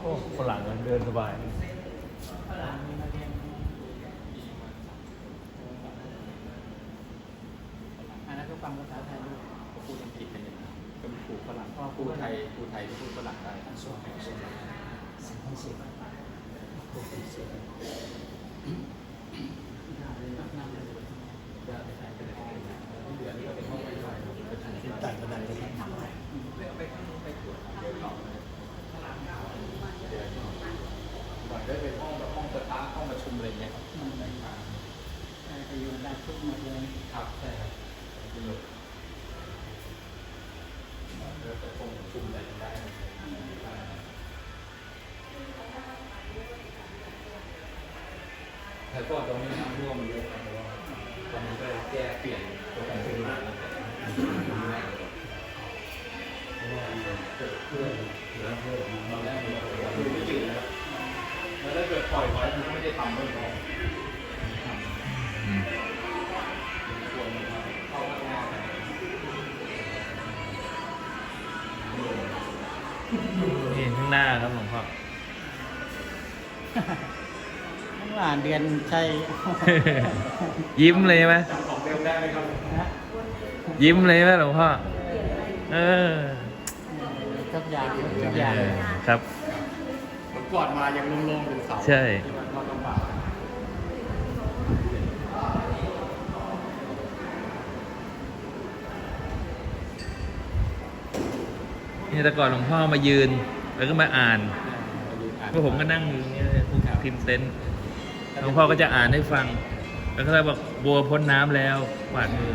โอ้ฝรั่งมันเดินสบายฝรั่งมีมาเรียนอันนั้นก็ฟังภาษาไทยด้วยเขาพูดอังกฤษกันอย่างนั้นก็มีครูฝรั่งเพราะว่าครูไทยครูไทยที่พูดฝรั่งได้ส่วนส่วนสิบห้าสิบหกสิบนั่งเลย ที่เหลือนี่ก็เป็นห้องไม่ได้ครับเป็นชั้นที่ ต่างกันได้เลย ก่อนได้เป็นห้องแบบห้องประทับห้องประชุมอะไรเงี้ยครับ อืม ไปอยู่ได้ทุกหมดเลยครับใช่ครับเป็นแบบเริ่มจากห้องประชุมอะไรกันได้แต่ก่อนตรงนี้น้ำท่วมมันเยอะครับเพราะว่าตอนนี้ก็แก้เปลี่ยนตัวการขึ้นมาแล้วเพราะว่าเกิดเครื่องเหลือเพิ่มตอนแรกมันคือไม่จืดนะครับแล้วถ้าเกิดปล่อยไว้มันก็ไม่ได้ทำไม่พอ นี่ข้างหน้าครับหลวงพ่อข้างหลานเดือนใช่ยิ้มเลยไหมจำของเดิมได้ไหมครับนะยิ้มเลยไหมหลวงพ่อ เออทุกอย่างทุกอย่างเออครับ ผมกอดมายังโล่งๆเป็นเสาใช่ ที่มันก็ลำบาก นี่แต่ก่อนหลวงพ่อมายืน แล้วก็มาอ่านพวกผมก็นั่งอยู่อย่างเงี้ยพิมพ์เต็นท์หลวงพ่อก็จะอ่านให้ฟัง แล้วก็เลยบอกบัวพ้นน้ำแล้วหวาดมือ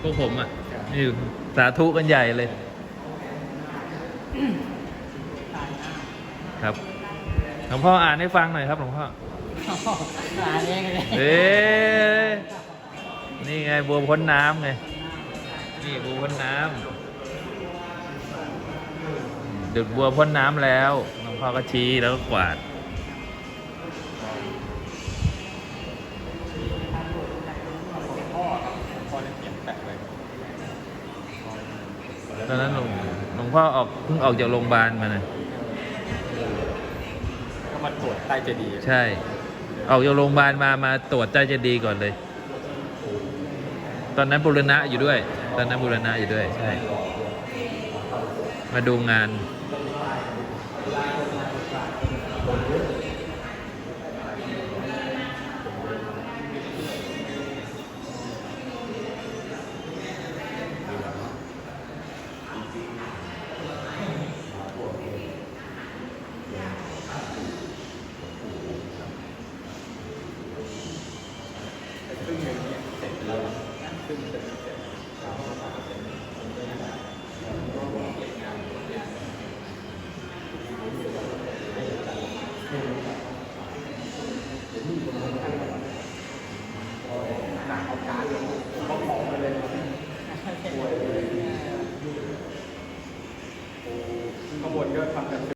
พวกผมอะนี่สาธุกันใหญ่เลย ครับหลวงพ่ออ่านให้ฟังหน่อยครับหลวงพ่ออ่านเองเลยเอ๊ะนี่ไงบัวพ้นน้ำไงนี่บัวพ้นน้ำ ดุดบัวพ้นน้ำแล้วหลวงพ่อก็ชี้แล้วก็กวาด พ่อครับพ่อได้เขียนแปะไว้ตอนนั้นหลวงหลวงพ่อออกเพิ่งออกจากโรงพยาบาลมานะก็มาตรวจใต้เจดีย์ใช่ ออกจากโรงพยาบาลมามาตรวจใต้เจดีย์ก่อนเลย ตอนนั้นบุรณะอยู่ด้วย ตอนนั้นบุรณะอยู่ด้วย ใช่ มาดูงาน Thank you. คนก็ทำกัน